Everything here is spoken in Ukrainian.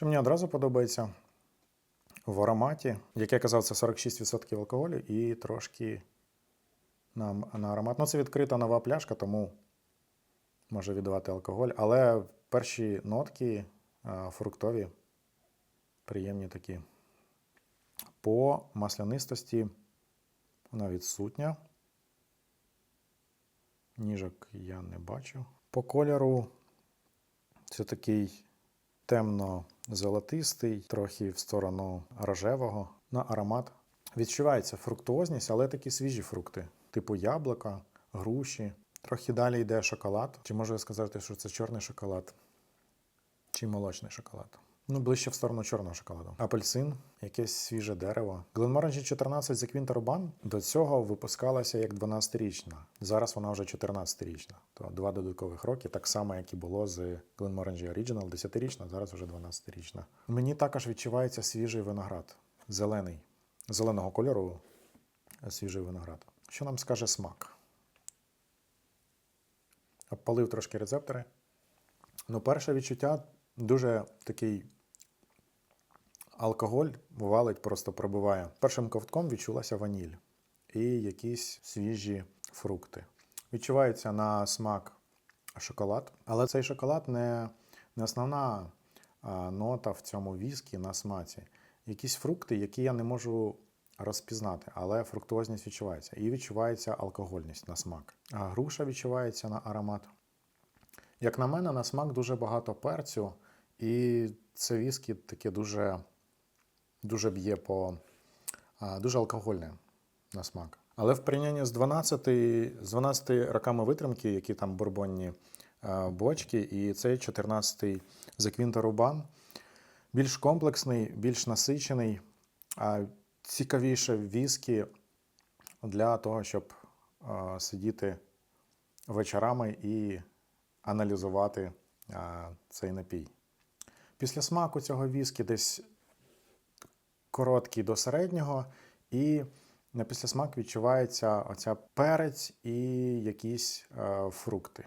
Що мені одразу подобається в ароматі, як я казав, це 46% алкоголю і трошки на, на аромат. Ну, це відкрита нова пляшка, тому може віддавати алкоголь. Але перші нотки фруктові, приємні такі. По маслянистості вона відсутня. Ніжок я не бачу. По кольору це такий темно-золотистий, трохи в сторону рожевого. На аромат відчувається фруктозність, але такі свіжі фрукти, типу яблука, груші. Трохи далі йде шоколад. Чи можу я сказати, що це чорний шоколад? Чи молочний шоколад? Ну, ближче в сторону чорного шоколаду. Апельсин, якесь свіже дерево. Glenmorangie 14 з Quinta Urban до цього випускалася як 12-річна. Зараз вона вже 14-річна. То два додаткових роки, так само, як і було з Glenmorangie Original, 10-річна, зараз вже 12-річна. Мені також відчувається свіжий виноград, зелений, зеленого кольору свіжий виноград. Що нам скаже смак? Обпалив трошки рецептори. Ну, перше відчуття дуже такий алкоголь валить, просто пробиває. Першим ковтком відчулася ваніль і якісь свіжі фрукти. Відчувається на смак шоколад, але цей шоколад не, не основна а, нота в цьому віскі на смаці. Якісь фрукти, які я не можу розпізнати, але фруктуозність відчувається. І відчувається алкогольність на смак. А груша відчувається на аромат. Як на мене, на смак дуже багато перцю, і це віскі таке дуже, дуже б'є по дуже алкогольне на смак. Але в порівнянні з 12, з 12 роками витримки, які там бурбонні а, бочки, і цей 14-й Заквінта Рубан, більш комплексний, більш насичений, цікавіше віскі для того, щоб а, сидіти вечорами і аналізувати а, цей напій. Після смаку цього віскі десь короткий до середнього, і на післясмак відчувається оця перець і якісь е, фрукти.